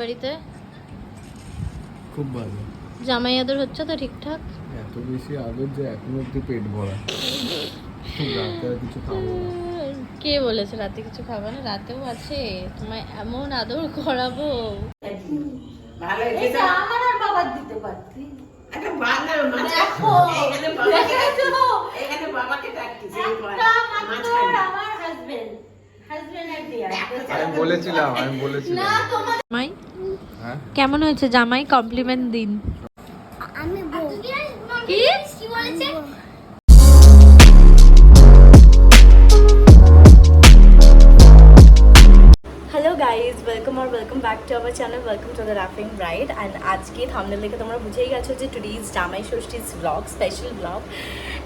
বাড়িতে? খুব ভালো। জামাই আদর হচ্ছে তো ঠিকঠাক? এত বেশি আদর যে এখনও অব্দি পেট ভরা। রাতে আর কিছু খাব না। কে বলেছে রাতে কিছু খাবে না? রাতেও আছে। তোমায় এমন আদর করাবো। ভালো এটা আমার আর বাবার দিতে পারতি। একটা ভালো মাছ দেখো, এখানে বাবাকে দেখেছ? এখানে বাবাকে ডাকতিস একটা মাত্র আমার হাজবেন্ড হাজবেন্ড আর ডিয়ার আমি বলেছিলাম আমি বলেছিলাম। জামাই? হ্যাঁ? কেমন হয়েছে জামাই? কমপ্লিমেন্ট দিন। আমি কি? কি বলেছে? Guys welcome R welcome back to our channel welcome to the রাফিং bride and আজকে থামনেল দেখে তোমরা বুঝেই গেছো যে টুডেজ জামাই ষষ্ঠীজ ব্লগ স্পেশাল ব্লগ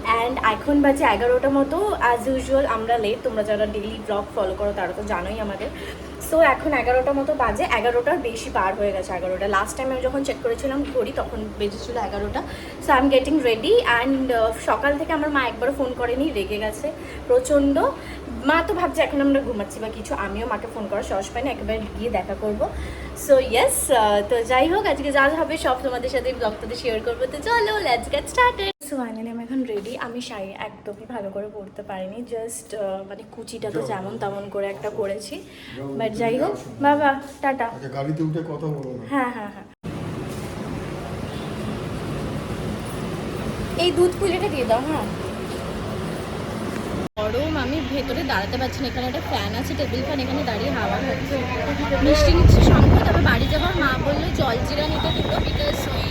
অ্যান্ড এখন বাজে এগারোটা মতো। অ্যাজ ইউজুয়াল আমরা লেট তোমরা যারা ডেইলি ব্লগ ফলো করো, তারা তো জানোই আমাদের। সো এখন এগারোটা মতো বাজে। এগারোটার বেশি পার হয়ে গেছে এগারোটা। লাস্ট টাইম আমি যখন চেক করেছিলাম ঘড়ি, তখন বেজেছিল এগারোটা। So I am getting ready and সকাল থেকে আমার মা একবারও ফোন করেনি। রেগে গেছে প্রচণ্ড। মা তো ভাবছে এখন আমরা ঘুমাচ্ছি বা কিছু আমিও মাকে ফোন করার সাহস পাইনি একেবারে গিয়ে দেখা করব। সো ইয়েস তো যাই হোক আজকে যা যা হবে সব তোমাদের সাথে ব্লগটাতে শেয়ার করব। তো চলো let's get started so finally আমি এখন রেডি আমি শাড়ি একদমই ভালো করে পরতে পারিনি জাস্ট মানে কুচিটা তো যেমন তেমন করে একটা করেছি বাট যাই হোক বাবা টাটা। আচ্ছা গাড়িতে উঠে কথা বলো হ্যাঁ হ্যাঁ হ্যাঁ। এই দুধ পুলিটা দিয়ে দাও হ্যাঁ। গরম আমি ভেতরে দাঁড়াতে পারছি না। এখানে একটা ফ্যান আছে টেবিল ফ্যান এখানে দাঁড়িয়ে হাওয়া খাচ্ছে মিষ্টি নিচ্ছে সঙ্গে তবে বাড়ি যাবার মা বলল জল জিরা নিতে দুটো বিকজ ওই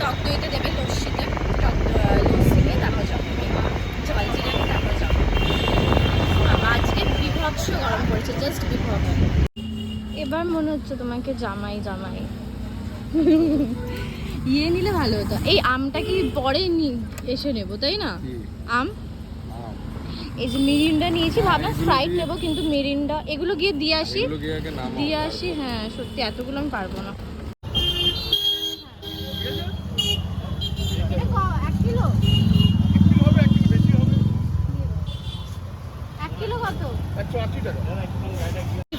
টক দইতে দেবে লস্যিতে। টক লস্যি নিয়ে তারপর যাব জল জিরা নিয়ে তারপর যাব আজকে বিভৎস গরম পড়েছে জাস্ট বিভৎস। এবার মনে হচ্ছে তোমাকে জামাই জামাই। ইয়ে নিলে ভালো হতো। এই আমটা কি পরে এসে নেব তাই না? আম। এই যে মিরিন্ডা নিয়েছি ভাবলাম স্প্রাইট নেব কিন্তু মিরিন্ডা এগুলো গিয়ে দিয়ে আসি। দিয়ে আসি হ্যাঁ সত্যি এতগুলো আমি পারব না। এক কিলো? এক কিলো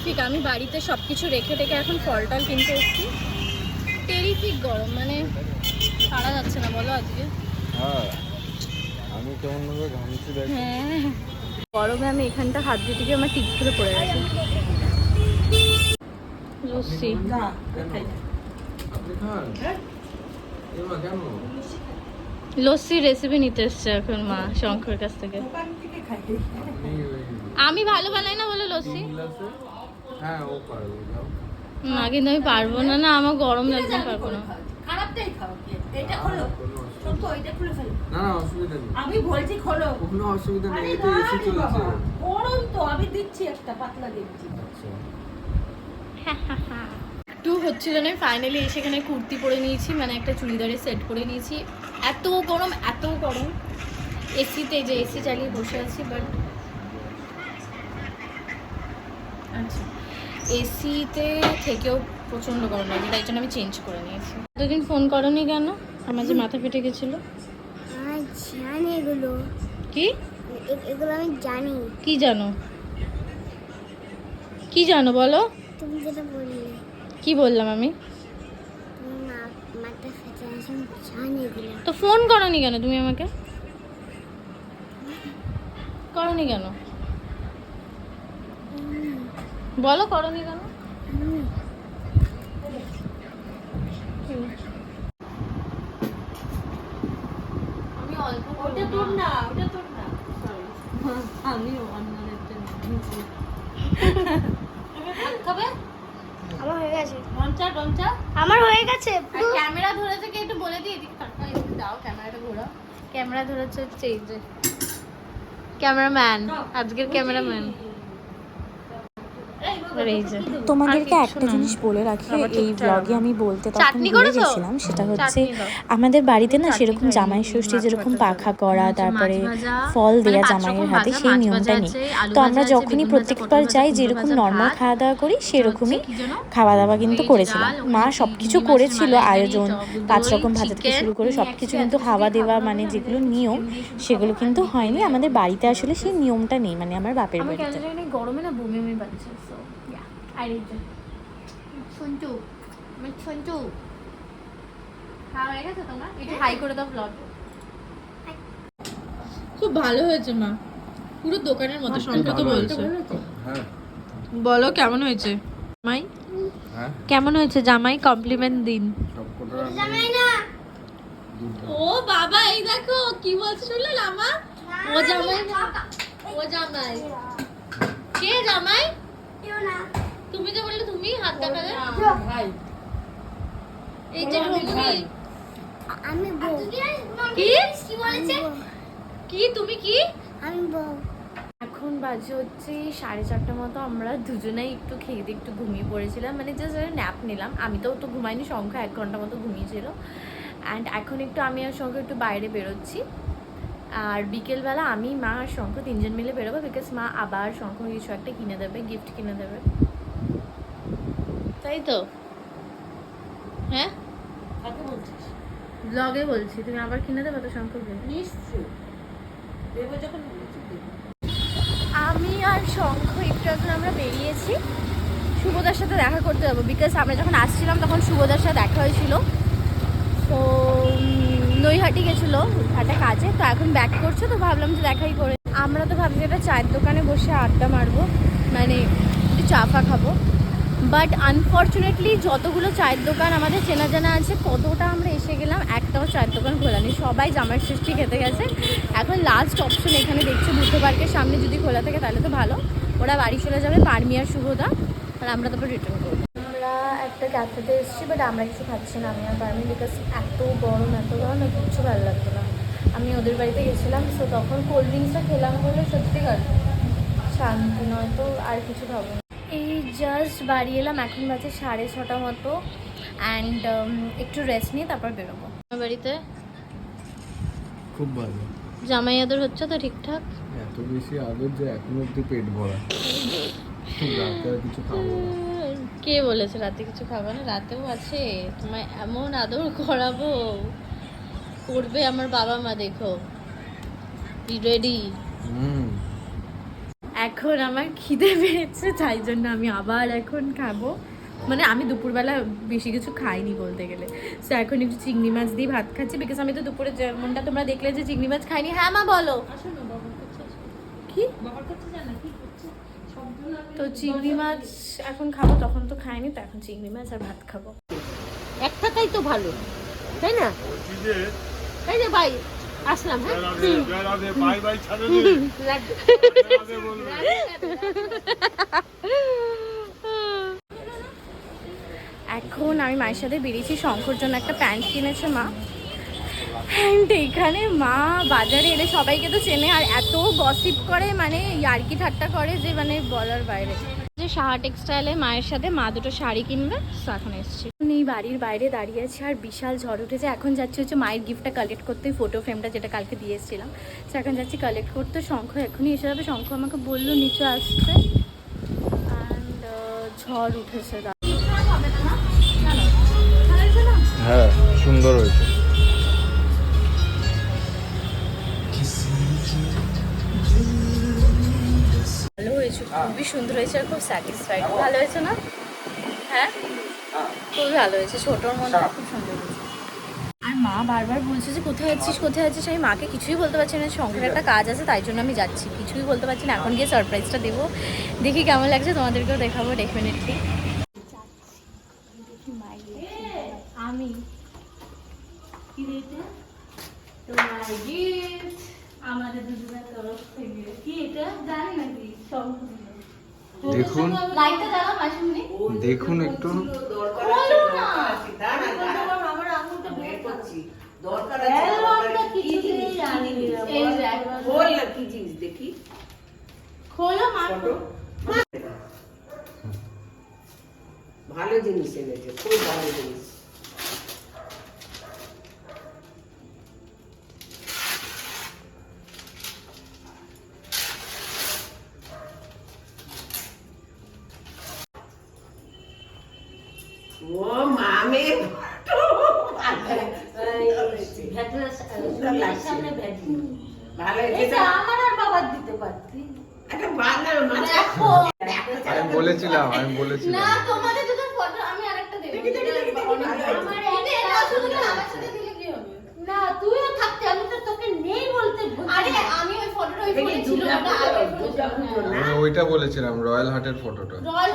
ঠিক আমি বাড়িতে সব কিছু রেখে টেখে এখন ফল টল কিনতে এসেছি। টেরিফিক গরম মানে সারা যাচ্ছে না বলো আজকে। হ্যাঁ। আমি কেমন ভাবে ঘামছি দেখ হ্যাঁ। গরমে আমি এখানটা হাত দিয়ে থেকে আমার টিপ করে পড়ে গেছে। এমা কেন লস্যির রেসিপি নিতে এসছে এখন মা শঙ্করের কাছ থেকে। আমি ভালো বানাই না বলে লস্যি? গ্লাসে হ্যাঁ না কিন্তু আমি পারব না না আমার গরম লাগবে পারব না। খাও এটা? খোলো। এটা খুলে ফেলো। না না অসুবিধা নেই। আমি বলছি খোলো। কোনো অসুবিধা নেই এসি চলছে। গরম তো আমি দিচ্ছি একটা পাতলা দিচ্ছি একটু হচ্ছিল না ফাইনালি এসে এখানে কুর্তি পরে নিয়েছি মানে একটা চুড়িদারের সেট করে নিয়েছি। এত গরম এত গরম। এসিতে যে এসি চালিয়ে বসে আছি বাট আচ্ছা। এসিতে থেকেও প্রচণ্ড গরম লাগে তাই জন্য আমি চেঞ্জ করে নিয়েছি। এতদিন ফোন করনি কেন? আমার যে মাথা ফেটে গেছিল। জানি এগুলো। কি? এগুলো আমি জানি। কি জানো? কি জানো বলো? তুমি যেটা বললে। কি বললাম আমি? তো ফোন করনি কেন তুমি আমাকে? করনি কেন? বলো করনি কেন আমি আমি অল্প ওটা তোর না ওটা তোর না। আমি অন্যদেরটা নিয়েছি। খাবে? আমার হয়ে গেছে। আমার হয়ে ক্যামেরা ধরে থেকে একটু বলে দিই। এদিকে দাও ক্যামেরাটা ঘোরাও। ক্যামেরা ধরেছে হচ্ছে এই যে। ক্যামেরাম্যান আজকের ক্যামেরাম্যান। তোমাদেরকে একটা জিনিস বলে রাখি এই ব্লগে আমি বলতে তখন ভুলে গেছিলাম সেটা হচ্ছে আমাদের বাড়িতে না সেরকম জামাই ষষ্ঠী যেরকম পাখা করা তারপরে ফল মানে দেয়া জামাইয়ের হাতে সেই নিয়মটা নেই। তো আমরা যখনই প্রত্যেকবার যাই যেরকম নর্মাল খাওয়া দাওয়া করি সেরকমই? খাওয়া দাওয়া কিন্তু করেছিলাম। মা সব কিছু করেছিল আয়োজন পাঁচ রকম ভাজা থেকে শুরু করে সব কিছু কিন্তু খাওয়া দেওয়া মানে যেগুলো নিয়ম সেগুলো কিন্তু হয়নি। আমাদের বাড়িতে আসলে সেই নিয়মটা নেই মানে আমার বাপের বাড়িতে গরমে না বমি বমি পাচ্ছে সঞ্চু খাওয়া হয়ে গেছে তোমার? একটু হাই করে দাও ব্লগ খুব ভালো হয়েছে মা। পুরো দোকানের মতো তো বলছে। হ্যাঁ। বলো কেমন হয়েছে? মাই হ্যাঁ। কেমন হয়েছে জামাই? কমপ্লিমেন্ট দিন। ও বাবা এই দেখো কি বলছে শুনলে লামা ও জামাই ও জামাই। কে জামাই? তুমি যে বললে তুমি হাত দেখালে? এই যে ঢঙ্গি আমি বউ। কি? কি বলেছে? কি? তুমি কি? আমি বউ। এখন বাজে হচ্ছে সাড়ে চারটার মতো আমরা দুজনেই একটু খেয়ে দিয়ে একটু ঘুমিয়ে পড়েছিলাম। মানে জাস্ট ন্যাপ নিলাম। আমি তো তো ঘুমাইনি সংখ্যা এক ঘণ্টা মতো ঘুমিয়েছিল। অ্যান্ড এখন একটু আমি আর শঙ্খ একটু বাইরে বেরোচ্ছি। আর বিকেলবেলা আমি মা আর শঙ্খ তিনজন মিলে বেরোবো বিকজ মা আবার শঙ্খ কিছু একটা কিনে দেবে গিফট কিনে দেবে। তাই তো? হ্যাঁ? কাকে বলছিস? ব্লগে বলছি তুমি আবার কিনে দেবে তো যখন আমি আর শঙ্খ একটু এখন আমরা বেরিয়েছি। শুভদার সাথে দেখা করতে যাব বিকজ আমরা যখন আসছিলাম তখন শুভদার সাথে দেখা হয়েছিল। তো নৈহাটি গেছিল একটা কাজে তো এখন ব্যাক করছে তো ভাবলাম যে দেখাই করে। আমরা তো ভাবছি একটা চায়ের দোকানে বসে আড্ডা মারবো মানে একটু চা ফা খাব। বাট আনফর্চুনেটলি যতগুলো চায়ের দোকান আমাদের চেনা জানা আছে, কতটা আমরা এসে গেলাম, একটাও চায়ের দোকান খোলা নেই। সবাই জামার ষষ্ঠী খেতে গেছে। এখন লাস্ট অপশন এখানে দেখছি বুদ্ধ পার্কের সামনে যদি খোলা থাকে তাহলে তো ভালো। ওরা বাড়ি চলে যাবে পারমিয়ার শুভদা আর আমরা তারপর রিটার্ন করব। আমরা একটা ক্যাফেতে এসেছি বাট আমরা কিছু খাচ্ছি না। আমি আর পারমি বিকজ এত গরম এত গরম কিচ্ছু ভালো লাগতো না। আমি ওদের বাড়িতে গেছিলাম সো তখন কোল্ড ড্রিঙ্কসটা খেলাম বলে সত্যি কথা। শান্তি নয় তো আর কিছু খাব এই জাস্ট বাড়ি এলাম এখন বাজে সাড়ে ছটা মতো। অ্যান্ড একটু রেস্ট নিয়ে তারপর বেরোবো। আমার বাড়িতে? খুব ভালো। জামাই আদর হচ্ছে তো ঠিকঠাক? এত বেশি আদর যে এখনও অব্দি পেট ভরা। খুব রাতে আর কিছু খাব কে বলেছে রাতে কিছু খাবে না? রাতেও আছে। তোমায় এমন আদর করাবো। করবে আমার বাবা মা দেখো। Ready hmm. এখন আমার খিদে পেয়েছে তাই জন্য আমি আবার এখন খাব। মানে আমি দুপুরবেলা বেশি কিছু খাইনি বলতে গেলে। সো এখন একটু চিংড়ি মাছ দিয়ে ভাত খাচ্ছি বিকজ আমি তো দুপুরে যেমনটা তোমরা দেখলে যে চিংড়ি মাছ খাইনি। হ্যাঁ মা বলো। কি? তো চিংড়ি মাছ এখন খাব তখন তো খাইনি তো এখন চিংড়ি মাছ আর ভাত খাব। এক থাকাই তো ভালো তাই না? তাই যে ভাই? আসলাম এখন আমি মায়ের সাথে বেরিয়েছি শঙ্কর জন্য একটা প্যান্ট কিনেছে মা। অ্যান্ড এখানে মা বাজারে এলে সবাইকে তো চেনে আর এত গসিপ করে মানে ইয়ার্কি ঠাট্টা করে যে মানে বলার বাইরে। যে সাহা টেক্সটাইলে মায়ের সাথে মা দুটো শাড়ি কিনবে তো এখন এসেছি। এই বাড়ির বাইরে দাঁড়িয়ে আছি আর বিশাল ঝড় উঠেছে। এখন যাচ্ছি হচ্ছে মায়ের গিফটটা কালেক্ট করতে ফটো ফ্রেমটা যেটা কালকে দিয়ে এসেছিলাম। তো এখন যাচ্ছি কালেক্ট করতে শঙ্খ এখনই এসে যাবে। শঙ্খ আমাকে বলল নিচে আসতে অ্যান্ড ঝড় উঠেছে হ্যাঁ সুন্দর হয়েছে। ভালো হয়েছে খুবই সুন্দর হয়েছে আর খুব স্যাটিসফাইড ভালো হয়েছে না? হ্যাঁ? খুব ভালো হয়েছে ছোটোর মধ্যে খুব সুন্দর হয়েছে। আর মা বারবার বলছে যে কোথায় আছিস কোথায় আছিস? আমি মাকে কিছুই বলতে পারছি না শঙ্করের একটা কাজ আছে তাই জন্য আমি যাচ্ছি। কিছুই বলতে পারছি না এখন গিয়ে সারপ্রাইজটা দেবো। দেখি কেমন লাগছে তোমাদেরকেও দেখাবো ডেফিনেটলি আমি তোমার গিফট আমাদের দুজনের তরফ থেকে কি এটা? জানি নাকি দিল। দেখুন। দেখুন একটু। ভালো জিনিস এনেছে খুব ভালো দাঁড়া। আমার আঙুলটা বের করছি। দরকার হ্যাঁ, আছে, দরকার আমরা আছে। কি কিছুতেই জিনিস? জানি না। এই দেখ। বল না কি জিনিস দেখি খোলো মা ফটো ভালো জিনিস এনেছে খুব ভালো জিনিস ও মামে ভেতরে সুন্দর সামনে ভেজি ভালো এটা এটা আমার আর বাবার দিতে পারতি একটা বাংলার আমি বলেছিলাম আমি বলেছিলাম। তোমাদের দুটো ফটো আমি আরেকটা দেবো। আমার একটা শুধু আমার সাথে দিলে কি হবে? না তুইও থাকতে আমি তো তোকে নেই বলতে আরে আমি ওই ফটোটা ওই ফোনে ছিল না? আমি ওইটা বলেছিলাম রয়্যাল হার্টের ফটোটা রয়্যাল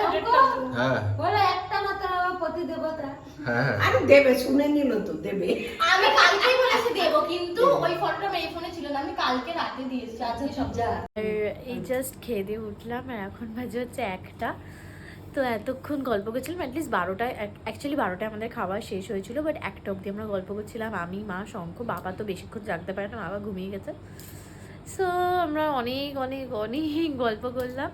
হ্যাঁ। বলে পতি দেবতা। হ্যাঁ। আরে দেবে শুনে নিল তো দেবে। আমি কালকেই বলেছি দেবো কিন্তু ওই ফটোটা এই ফোনে ছিল না আমি কালকে রাতে দিয়েছি আজকে সব যা। এই জাস্ট খেয়ে দিয়ে উঠলাম আর এখন বাজে হচ্ছে একটা। তো এতক্ষণ গল্প করছিলাম অ্যাটলিস্ট বারোটায় অ্যাকচুয়ালি বারোটায় আমাদের খাওয়া শেষ হয়েছিল বাট একটা অবধি আমরা গল্প করছিলাম আমি মা শঙ্খ বাবা তো বেশিক্ষণ জাগতে পারে না বাবা ঘুমিয়ে গেছে। সো আমরা অনেক অনেক অনেক গল্প করলাম।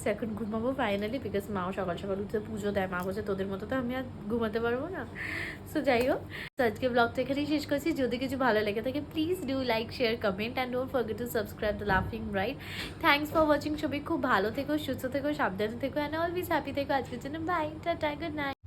সো এখন ঘুমাবো ফাইনালি বিকজ মাও সকাল সকাল উঠে পুজো দেয়। মা বলছে, তোদের মতো তো আমি আর ঘুমাতে পারব না। সো যাই হোক। তো আজকে ব্লগটা এখানেই শেষ করছি। যদি কিছু ভালো লেগে থাকে please do like share comment and don't forget to subscribe the লাফিং রাইট থ্যাংকস ফর ওয়াচিং সবাই। খুব ভালো থেকো, সুস্থ থেকো, সাবধানে থেকো অ্যান্ড অলওয়েজ হ্যাপি থেকো। আজকের জন্য বাই টাটা গুড নাইট